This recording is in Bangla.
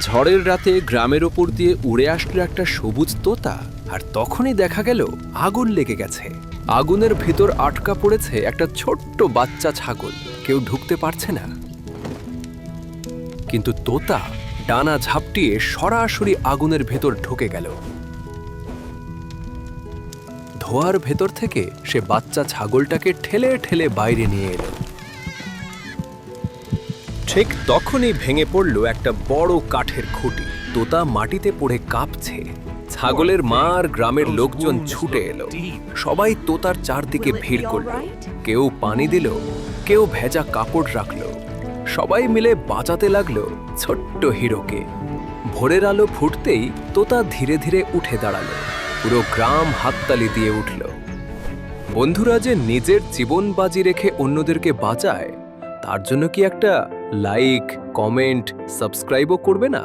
ঝড়ের রাতে গ্রামের ওপর দিয়ে উড়ে আসলো একটা সবুজ তোতা, আর তখনই দেখা গেল আগুন লেগে গেছে। আগুনের ভিতর আটকা পড়েছে একটা ছোট্ট বাচ্চা ছাগল, কেউ ঢুকতে পারছে না। কিন্তু তোতা ডানা ঝাপটিয়ে সরাসরি আগুনের ভেতর ঢুকে গেল। ধোয়ার ভেতর থেকে সে বাচ্চা ছাগলটাকে ঠেলে ঠেলে বাইরে নিয়ে এলো। ঠিক তখনই ভেঙে পড়ল একটা বড় কাঠের খুঁটি। তোতা মাটিতে পড়ে কাঁপছে। ছাগলের মা আর গ্রামের লোকজন ছুটে এলো। সবাই তোতার চারদিকে ভিড় করল। কেউ পানি দিল কেউ ভেজা কাপড় রাখল। সবাই মিলে বাঁচাতে লাগল ছোট্ট হিরোকে। ভোরের আলো ফুটতেই তোতা ধীরে ধীরে উঠে দাঁড়াল। পুরো গ্রাম হাততালি দিয়ে উঠল। বন্ধুরা যে নিজের জীবন বাজি রেখে অন্যদেরকে বাঁচায় তার জন্য কি একটা লাইক কমেন্ট সাবস্ক্রাইবও করবে না?